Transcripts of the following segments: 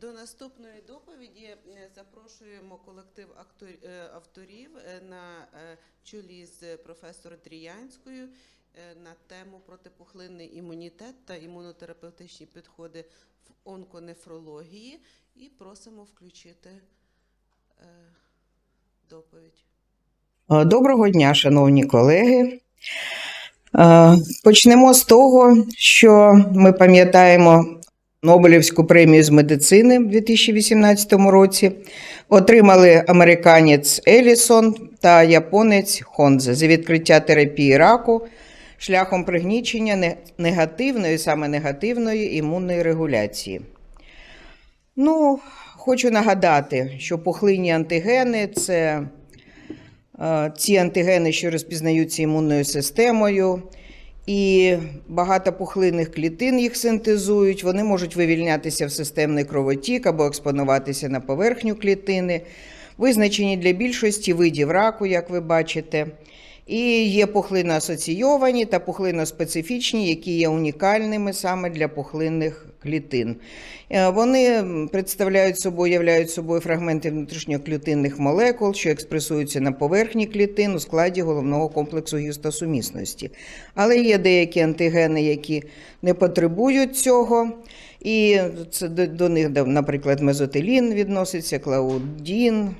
До наступної доповіді е, запрошуємо колектив е, авторів е, на чолі з професором Тріянською на тему протипухлинний імунітет та імунотерапевтичні підходи в онконефрології. І просимо включити доповідь. Доброго дня, шановні колеги. Почнемо з того, що ми пам'ятаємо Нобелівську премію з медицини в 2018 році. Отримали американець Елісон та японець Хонзе за відкриття терапії раку шляхом пригнічення негативної, саме негативної імунної регуляції. Ну, хочу нагадати, що пухлинні антигени це Е, ці антигени, що розпізнаються імунною системою, і багато пухлинних клітин їх синтезують, вони можуть вивільнятися в системний кровотік або експонуватися на поверхню клітини, визначені для більшості видів раку, як ви бачите. І є пухлино-асоційовані та пухлино-специфічні, які є унікальними саме для пухлинних клітин. Е, Вони представляють собою, являють собою фрагменти внутрішньоклітинних молекул, що експресуються на поверхні клітин у складі головного комплексу гістосумісності. Але є деякі антигени, які не потребують цього. І це до них, наприклад, мезотелін відноситься, клаудін,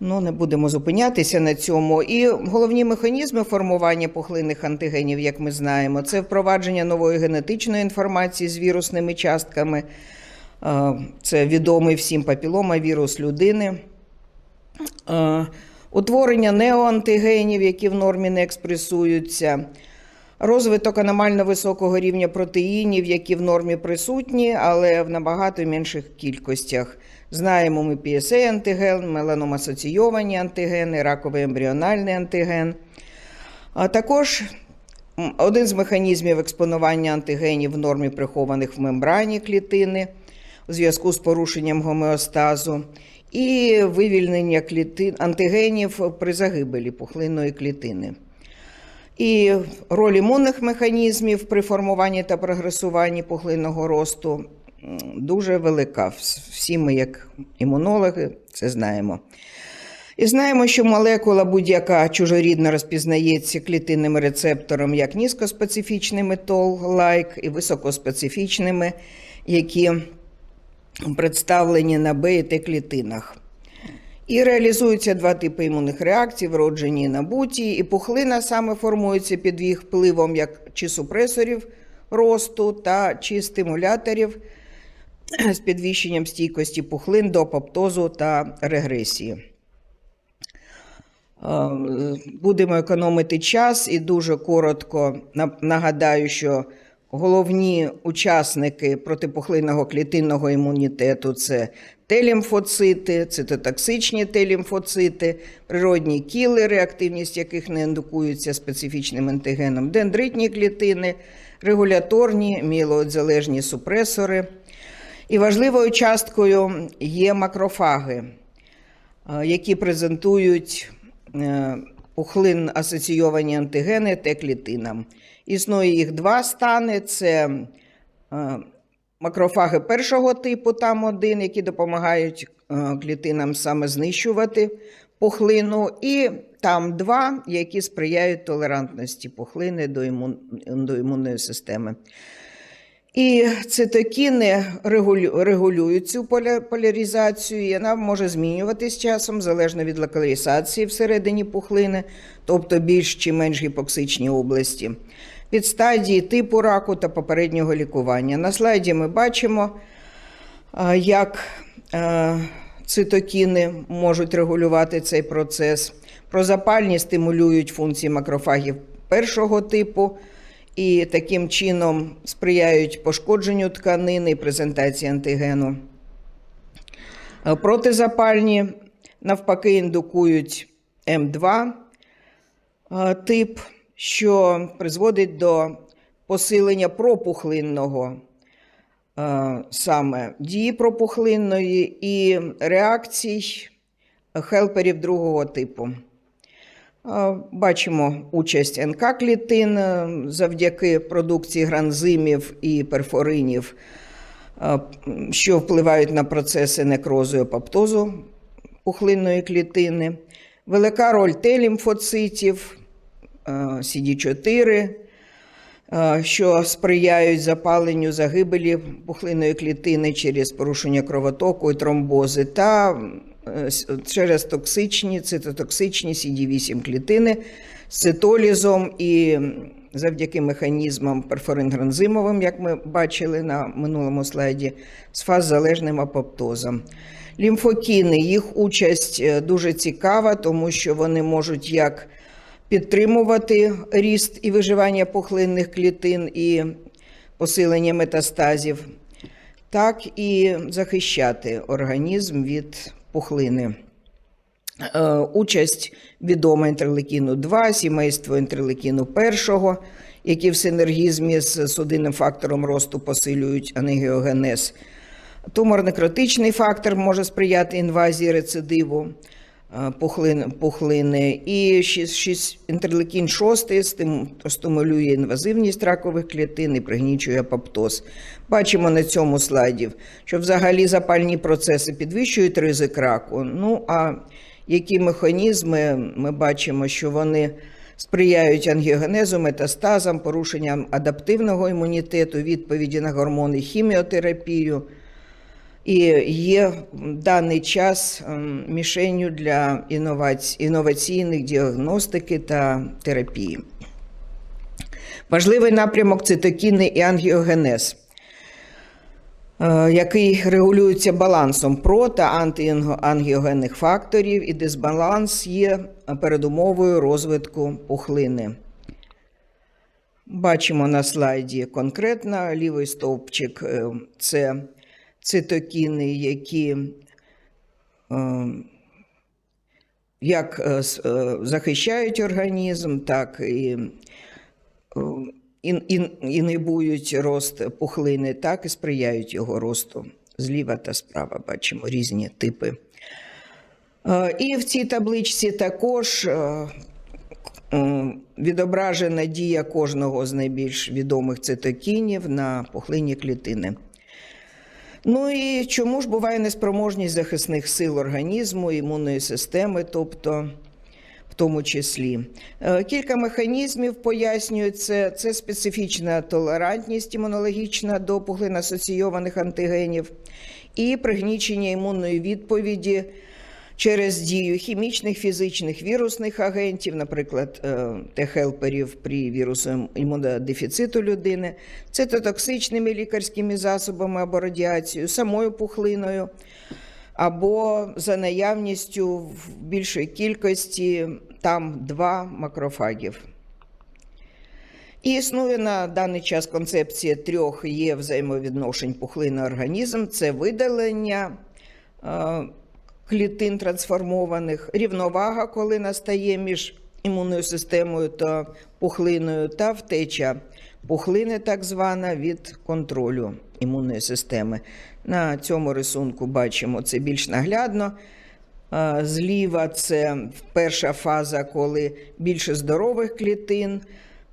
Ну, не будемо зупинятися на цьому. І головні механізми формування пухлинних антигенів, як ми знаємо, це впровадження нової генетичної інформації з вірусними частками. Е, Це відомий всім папіломавірус людини. Е, Утворення неоантигенів, які в нормі не експресуються. Розвиток аномально високого рівня протеїнів, які в нормі присутні, але в набагато менших кількостях. Знаємо ми PSA антиген, меланом-асоційовані антигени, раковий ембріональний антиген. А також один з механізмів експонування антигенів в нормі прихованих в мембрані клітини у зв'язку з порушенням гомеостазу, і вивільнення клітин, антигенів при загибелі пухлинної клітини. І роль імунних механізмів при формуванні та прогресуванні пухлинного росту дуже велика. Всі ми, як імунологи, це знаємо. І знаємо, що молекула будь-яка чужорідна розпізнається клітинними рецептором як низькоспецифічними тол-лайк і високоспецифічними, які представлені на Б і Т клітинах. І реалізуються два типи імунних реакцій: вроджені і набуті, і пухлина саме формується під їх впливом як чи супресорів росту, та чи стимуляторів з підвищенням стійкості пухлин до апоптозу та регресії. Е, Будемо економити час і дуже коротко нагадаю, що головні учасники протипухлинного клітинного імунітету це Т-лімфоцити, цитотоксичні Т-лімфоцити, природні кілери, активність яких не індукується специфічним антигеном, дендритні клітини, регуляторні мілоодзалежні супресори. І важливою часткою є макрофаги, е, які презентують е, пухлин асоційовані антигени Т-клітинам. Існує їх два стани: це е, макрофаги першого типу, там один, які допомагають е, клітинам саме знищувати пухлину, і там два, які сприяють толерантності пухлини до, імун, до імунної системи. І цитокіни регулюють цю поляризацію, і вона може змінюватись часом залежно від локалізації всередині пухлини, тобто більш чи менш гіпоксичні області, від стадії типу раку та попереднього лікування. На слайді ми бачимо, як е, цитокіни можуть регулювати цей процес. Прозапальні стимулюють функції макрофагів першого типу і таким чином сприяють пошкодженню тканини і презентації антигену. Е, Протизапальні навпаки індукують М2 е, тип, що призводить до посилення пропухлинного е, саме дії пропухлинної і реакцій хелперів другого типу. Е, Бачимо участь НК-клітин е, завдяки продукції гранзимів і перфоринів що впливають на процеси некрозу і апоптозу пухлинної клітини, велика роль Т-лімфоцитів, CD4, е, що сприяють запаленню загибелі пухлинної клітини через порушення кровотоку і тромбози, та е, через токсичні, цитотоксичні CD8 клітини з цитолізом і завдяки механізмам перфорингранзимовим, як ми бачили на минулому слайді, з фаззалежним апоптозом. Лімфокіни, їх участь е, дуже цікава, тому що вони можуть як підтримувати ріст і виживання пухлинних клітин і посилення метастазів, так і захищати організм від пухлини. Е, Участь відома інтерлекіну 2, сімейство інтерлекіну 1, які в синергізмі з судинним фактором росту посилюють анегіогенез. Тумор-некротичний фактор може сприяти інвазії рецидиву пухлин, пухлини. І шість- шість- інтерлекін 6 стим- стимулює інвазивність ракових клітин і пригнічує апоптоз. Бачимо на цьому слайді, що взагалі запальні процеси підвищують ризик раку. Ну а які механізми ми бачимо, що вони сприяють ангіогенезу, метастазам, порушенням адаптивного імунітету, відповіді на гормони, хіміотерапію і є в даний час ем, мішенню для інноваційних діагностики та терапії. Важливий напрямок цитокіни і ангіогенез, е, який регулюється балансом про та антиангіогенних факторів, і дисбаланс є передумовою розвитку пухлини. Бачимо на слайді конкретно лівий стовпчик е, це цитокіни, які е, як е, е, захищають організм, так і е, ін- інгибують рост пухлини, так і сприяють його росту. Зліва та справа бачимо різні типи. Е, І в цій табличці також відображена дія кожного з найбільш відомих цитокінів на пухлинні клітини. Ну і чому ж буває неспроможність захисних сил організму, імунної системи, тобто в тому числі. Е, Кілька механізмів пояснюють це. Специфічна толерантність імунологічна до пухлин-асоційованих антигенів і пригнічення імунної відповіді через дію хімічних, фізичних, вірусних агентів, наприклад, е, Т-хелперів при вірусу імунодефіциту людини, цитотоксичними лікарськими засобами або радіацією, самою пухлиною, або за наявністю в більшої кількості там два макрофагів. І існує на даний час концепція трьох є взаємовідношень пухлини організм це видалення е, клітин трансформованих, рівновага, коли настає між імунною системою та пухлиною, та втеча пухлини, так звана, від контролю імунної системи. На цьому рисунку бачимо це більш наглядно. Зліва це перша фаза, коли більше здорових клітин,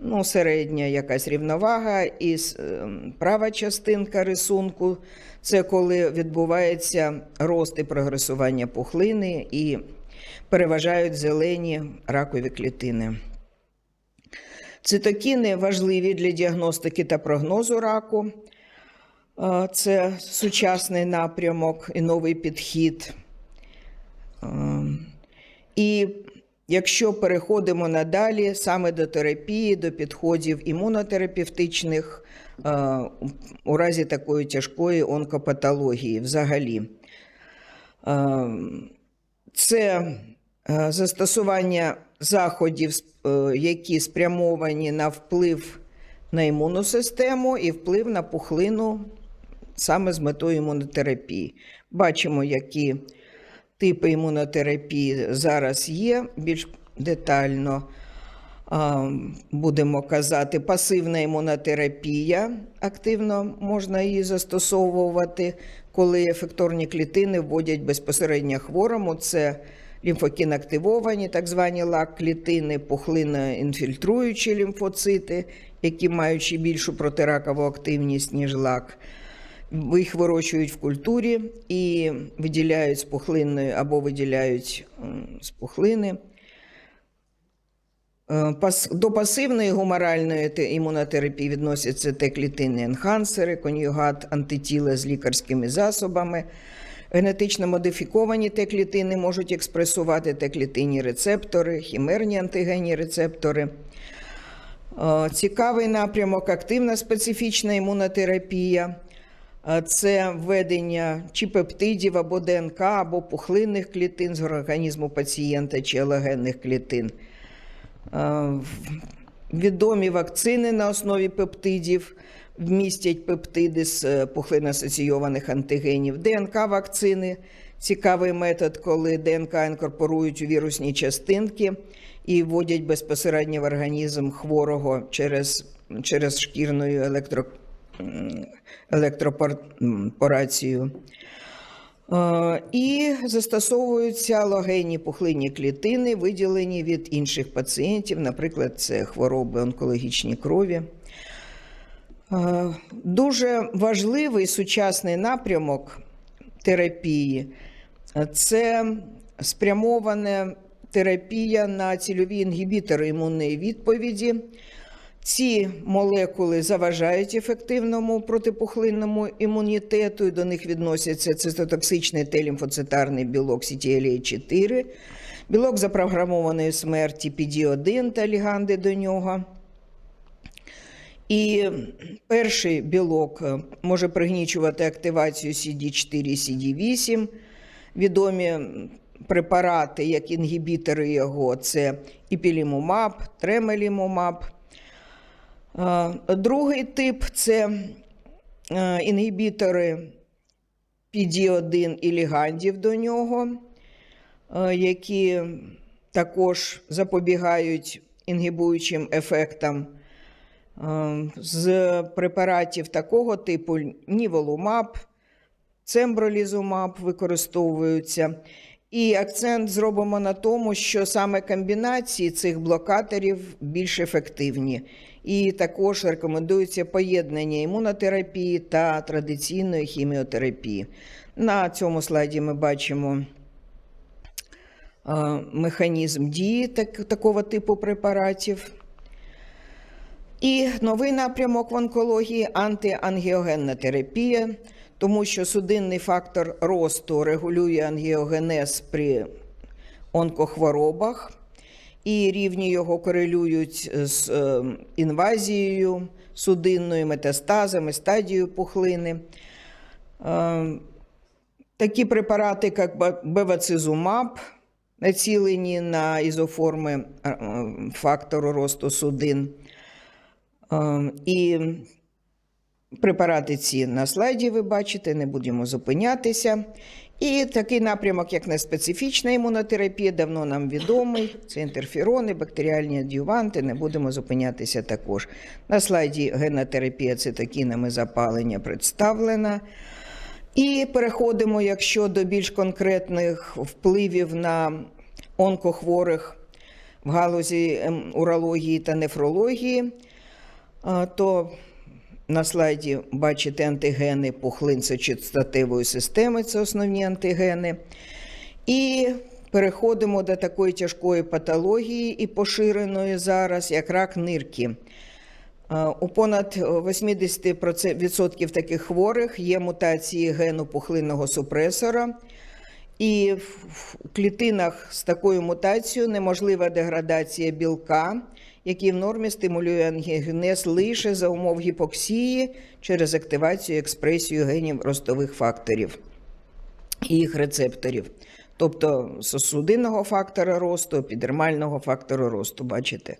ну, середня якась рівновага, і ем, права частинка рисунку це коли відбувається рост і прогресування пухлини і переважають зелені ракові клітини. Цитокіни важливі для діагностики та прогнозу раку. Е, Це сучасний напрямок і новий підхід. Е, І якщо переходимо надалі саме до терапії, до підходів імунотерапевтичних е, у разі такої тяжкої онкопатології взагалі. Е, Це е, застосування заходів, які спрямовані на вплив на імунну систему і вплив на пухлину саме з метою імунотерапії. Бачимо, які типи імунотерапії зараз є більш детально. Будемо казати, пасивна імунотерапія активно можна її застосовувати, коли ефекторні клітини вводять безпосередньо хворому. Це лімфокінактивовані, так звані лак-клітини, пухлиноінфільтруючі лімфоцити, які мають більшу протиракову активність, ніж лак. Їх вирощують в культурі і виділяють з пухлинної або виділяють з пухлини. Е, До пасивної гуморальної імунотерапії відносяться Т-клітинні енхансери, конюгат антитіла з лікарськими засобами. Генетично модифіковані Т-клітини можуть експресувати Т-клітинні рецептори, хімерні антигенні рецептори. Е, Цікавий напрямок активна специфічна імунотерапія. Це введення чи пептидів або ДНК, або пухлинних клітин з організму пацієнта чи алогенних клітин. Відомі вакцини на основі пептидів вмістять пептиди з е, пухлин-асоційованих антигенів. ДНК-вакцини цікавий метод, коли ДНК інкорпорують у вірусні частинки і вводять безпосередньо в організм хворого через, через шкірну електро, електропорацію. Е, І застосовуються алогенні пухлинні клітини, виділені від інших пацієнтів, наприклад, це хвороби онкологічні крові. Е, Дуже важливий сучасний напрямок терапії це спрямована терапія на цільові інгібітори імунної відповіді. Ці молекули заважають ефективному протипухлинному імунітету, і до них відносяться цитотоксичний Т-лімфоцитарний білок CTLA4, білок запрограмованої смерті PD-1 та ліганди до нього. І перший білок е, може пригнічувати активацію CD4 CD8. Відомі препарати, як інгібітори його, це іпілімумаб, тремелімумаб. Другий тип це е, інгібітори PD-1 і лігандів до нього, е, які також запобігають інгібуючим ефектам. Е, З препаратів такого типу ніволумаб, цембролізумаб використовуються. І акцент зробимо на тому, що саме комбінації цих блокаторів більш ефективні. І також рекомендується поєднання імунотерапії та традиційної хіміотерапії. На цьому слайді ми бачимо е, механізм дії так, такого типу препаратів. І новий напрямок в онкології антиангіогенна терапія, тому що судинний фактор росту регулює ангіогенез при онкохворобах, і рівні його корелюють з е, інвазією судинною, метастазами, стадією пухлини. Е, Такі препарати, як бевацизумаб, націлені на ізоформи е, фактору росту судин. І препарати ці на слайді ви бачите, не будемо зупинятися. І такий напрямок, як неспецифічна імунотерапія, давно нам відомий. Це інтерферони, бактеріальні адюванти, не будемо зупинятися також. На слайді генотерапія цитокінами запалення представлена. І переходимо, якщо до більш конкретних впливів на онкохворих в галузі ем, урології та нефрології, то на слайді бачите антигени пухлин сечостатевої системи, це основні антигени. І переходимо до такої тяжкої патології і поширеної зараз, як рак нирки. Е, У понад 80% таких хворих є мутації гену пухлинного супресора, і в клітинах з такою мутацією неможлива деградація білка, який в нормі стимулює ангіогенез лише за умов гіпоксії через активацію і експресію генів ростових факторів і їх рецепторів. Тобто судинного фактора росту, епідермального фактора росту, бачите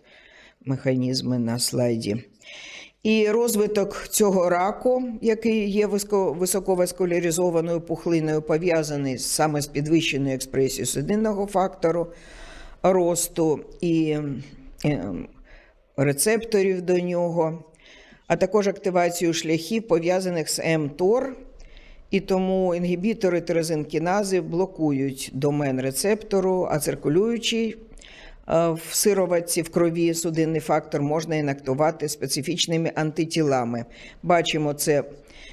механізми на слайді. І розвиток цього раку, який є високо- високоваскуляризованою пухлиною, пов'язаний саме з підвищеною експресією судинного фактору росту і е, рецепторів до нього, а також активацію шляхів, пов'язаних з МТОР. І тому інгібітори тирозинкінази блокують домен рецептору, а циркулюючий Е, В сироватці в крові судинний фактор можна інактувати специфічними антитілами. Бачимо, це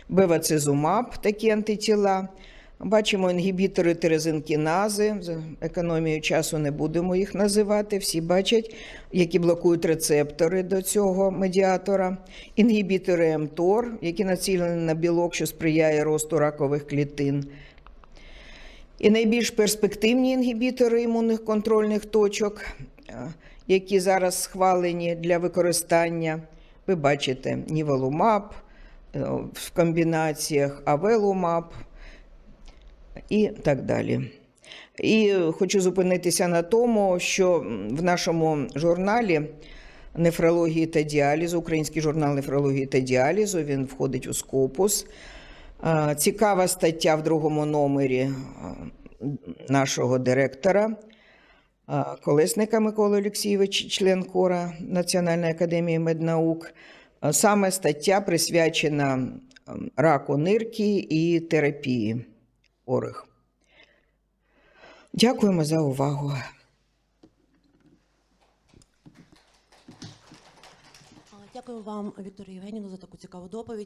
бевацизумаб, такі антитіла. Бачимо інгібітори терезинкінази. З економією часу не будемо їх називати. Всі бачать, які блокують рецептори до цього медіатора. Інгібітори МТОР, які націлені на білок, що сприяє росту ракових клітин. І найбільш перспективні інгібітори імунних контрольних точок, е, які зараз схвалені для використання. Ви бачите нівелумаб е, в комбінаціях, авелумаб і так далі. І хочу зупинитися на тому, що в нашому журналі нефрології та діалізу, український журнал нефрології та діалізу, він входить у Скопус. Цікава стаття в другому номері нашого директора Колесника Миколи Олексійовича, член кора Національної академії меднаук. Саме стаття присвячена раку нирки і терапії хворих. Дякуємо за увагу. Дякую вам, Вікторія Євгенівна, за таку цікаву доповідь.